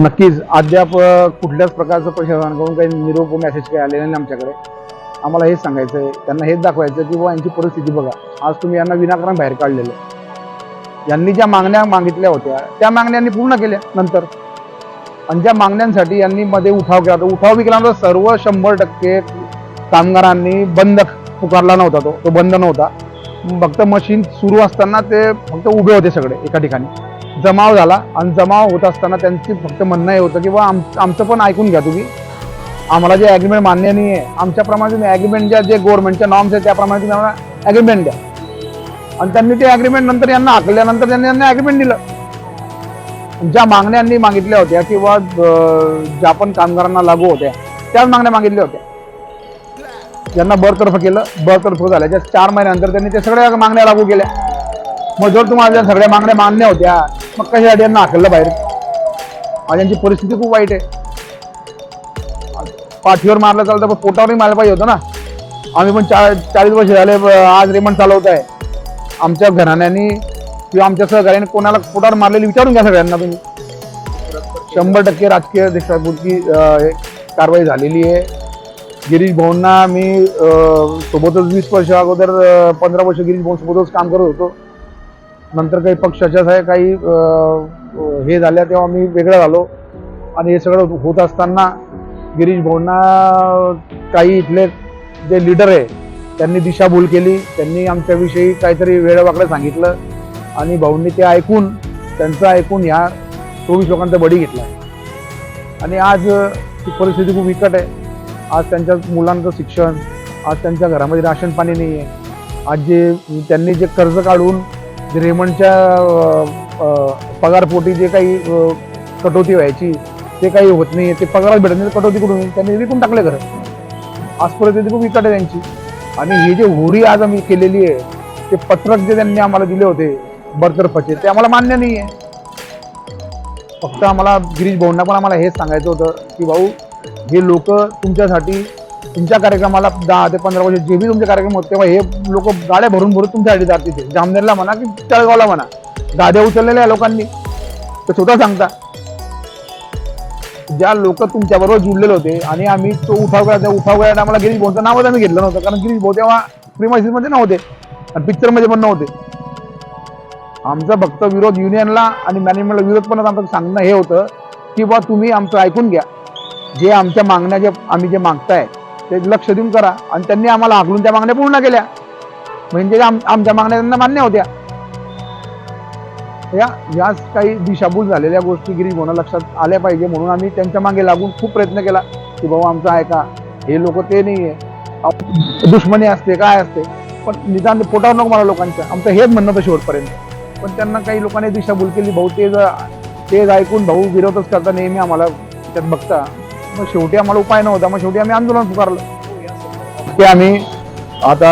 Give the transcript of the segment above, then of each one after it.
नक्कीच. अद्याप कुठल्याच प्रकारचं प्रशासनाकडून काही निरोप मेसेज काही आलेला नाही आमच्याकडे. आम्हाला हेच सांगायचं आहे त्यांना हेच दाखवायचं की बुवा यांची परिस्थिती बघा. आज तुम्ही यांना विनाकारण बाहेर काढलेलं यांनी ज्या मागण्या मागितल्या होत्या त्या मागण्यांनी पूर्ण केल्या नंतर. आणि ज्या मागण्यांसाठी यांनी मध्ये उठाव केला होता. उठाव बी सर्व शंभर टक्के कामगारांनी बंद पुकारला नव्हता तो. तो बंद नव्हता. फक्त मशीन सुरू असताना ते फक्त उभे होते सगळे एका ठिकाणी. जमाव झाला आणि जमाव होत असताना त्यांची फक्त म्हणणं हे होतं की बा आम आमचं पण ऐकून घ्या तुम्ही. आम्हाला जे ॲग्रीमेंट मान्य नाही आहे आमच्याप्रमाणे तुम्ही ॲग्रीमेंट ज्या जे गव्हर्नमेंटच्या नॉर्म्स आहेत त्याप्रमाणे तुम्ही आम्हाला ॲग्रीमेंट द्या. आणि त्यांनी ते ॲग्रीमेंट नंतर यांना आकल्यानंतर त्यांनी यांना ॲग्रीमेंट दिलं. ज्या मागण्यांनी मागितल्या होत्या किंवा ज्या पण कामगारांना लागू होत्या त्याच मागण्या मागितल्या होत्या. ज्यांना बरतर्फ केलं बरतर्फ झाल्याच्या चार महिन्यानंतर त्यांनी ते सगळ्या मागण्या लागू केल्या. मग जर तुम्हाला सगळ्या मागण्या मान्य होत्या मग कशासाठी यांना हाकललं बाहेर? आज यांची परिस्थिती खूप वाईट आहे. पाठीवर मारलं चालतं पण पोटावरही मारलं पाहिजे होतं ना. आम्ही पण चा चाळीस वर्ष झाले आज रेमंड चालवत आहे. आमच्या घराण्यानी किंवा आमच्या सहकार्याने कोणाला पोटावर मारलेली विचारून घ्या सगळ्यांना तुम्ही. शंभर टक्के राजकीय देशापुरती कारवाई झालेली आहे. गिरीश भाऊंना मी सोबतच वीस वर्ष अगोदर पंधरा वर्ष गिरीश भाऊ सोबतच काम करत होतो. नंतर काही पक्षाच्या काही हे झाल्या तेव्हा मी वेगळं झालो. आणि हे सगळं होत असताना गिरीश भाऊंना काही इथले जे लिडर आहे त्यांनी दिशाभूल केली. त्यांनी आमच्याविषयी काहीतरी वेळवाकडं सांगितलं. आणि भाऊंनी ते ऐकून त्यांचं ऐकून ह्या चोवीस लोकांचा बळी घेतला. आणि आज ती परिस्थिती खूप विकट आहे. आज त्यांच्या मुलांचं शिक्षण आज त्यांच्या घरामध्ये राशन पाणी नाही आहे आज जे त्यांनी जे कर्ज काढून जे रेमंडच्या पगारपोटी जे काही कटोती व्हायची ते काही होत नाही ते पगारच भेटत नाही कटोती कुठून? त्यांनी विकून टाकले घर. आज परिस्थिती खूप विकट आहे त्यांची. आणि ही जे होडी आज आम्ही केलेली आहे ते पत्रक जे त्यांनी आम्हाला दिले होते बरतर्फचे ते आम्हाला मान्य नाही आहे फक्त आम्हाला गिरीश भाऊंना पण आम्हाला हेच सांगायचं होतं की भाऊ हे लोक तुमच्यासाठी तुमच्या कार्यक्रमाला दहा ते पंधरा वर्ष जे बी तुमचे कार्यक्रम होते तेव्हा हे लोक गाड्या भरून भरून तुमच्यासाठी जात तिथे. जामनेरला म्हणा की तळगावला म्हणा. गाड्या उचललेल्या आहे लोकांनी. तर स्वतः सांगता ज्या लोक तुमच्याबरोबर जुळलेले होते आणि आम्ही तो उठाव करायचा उठाव करायला आम्हाला गिरीश भाऊचं नावच आम्ही घेतलं नव्हतं. कारण गिरीश भाऊ तेव्हा प्रिमायसिसमध्ये नव्हते. आणि पिक्चरमध्ये पण नव्हते. आमचा फक्त विरोध युनियनला आणि मॅनेजमेंटला विरोध पण आमचं सांगणं हे होतं की बा तुम्ही आमचं ऐकून घ्या. जे आमच्या मागण्या जे आम्ही जे मागताय ते लक्ष देऊन करा. आणि त्यांनी आम्हाला हाकलून त्या मागण्या पूर्ण केल्या. म्हणजे आम- आमच्या मागण्या त्यांना मान्य होत्या. या याच काही दिशाभूल झालेल्या गोष्टी गिरीश लक्षात आल्या पाहिजे म्हणून आम्ही त्यांच्या मागे लागून खूप प्रयत्न केला की भाऊ आमचं ऐका हे लोक ते नाही आहे दुश्मनी असते काय असते? पण निदान पोटावर नको मला लोकांच्या. आमचं हेच म्हणणं होतं शेवटपर्यंत. पण त्यांना काही लोकांनी दिशाभूल केली. भाऊ ते जर ते ऐकून भाऊ विरोधच करता नेहमी आम्हाला त्यात बघता. मग शेवटी आम्हाला उपाय नव्हता. मग शेवटी आम्ही आंदोलन पुकारलं. ते आम्ही आता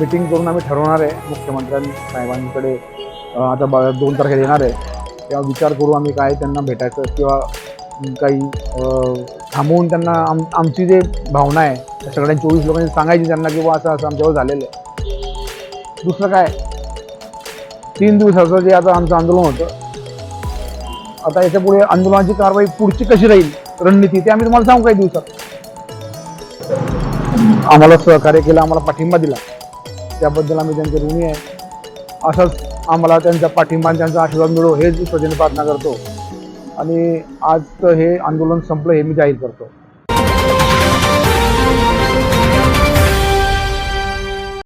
मिटिंग करून आम्ही ठरवणार आहे. मुख्यमंत्र्यांनी साहेबांकडे आता ब- दोन तारखेला येणार आहे. तेव्हा विचार करू आम्ही काय त्यांना भेटायचं किंवा काही थांबवून त्यांना आम आमची जे भावना आहे त्या सगळ्या चोवीस लोकांनी सांगायची त्यांना की बा असं असं आमच्यावर झालेलं आहे. दुसरं काय? तीन दिवसाचं जे आता आमचं आंदोलन होतं आता याच्यापुढे आंदोलनाची कारवाई पुढची कशी राहील? रणनीती ते आम्ही तुम्हाला सांगू काही दिवसात आम्हाला सहकार्य केलं आम्हाला पाठिंबा दिला. त्याबद्दल आम्ही त्यांचे ऋणी आहे. असंच आम्हाला त्यांचा पाठिंबा आणि त्यांचा आशीर्वाद मिळो हेच स्वजन प्रार्थना करतो. आणि आज हे आंदोलन संपलं हे मी जाहीर करतो.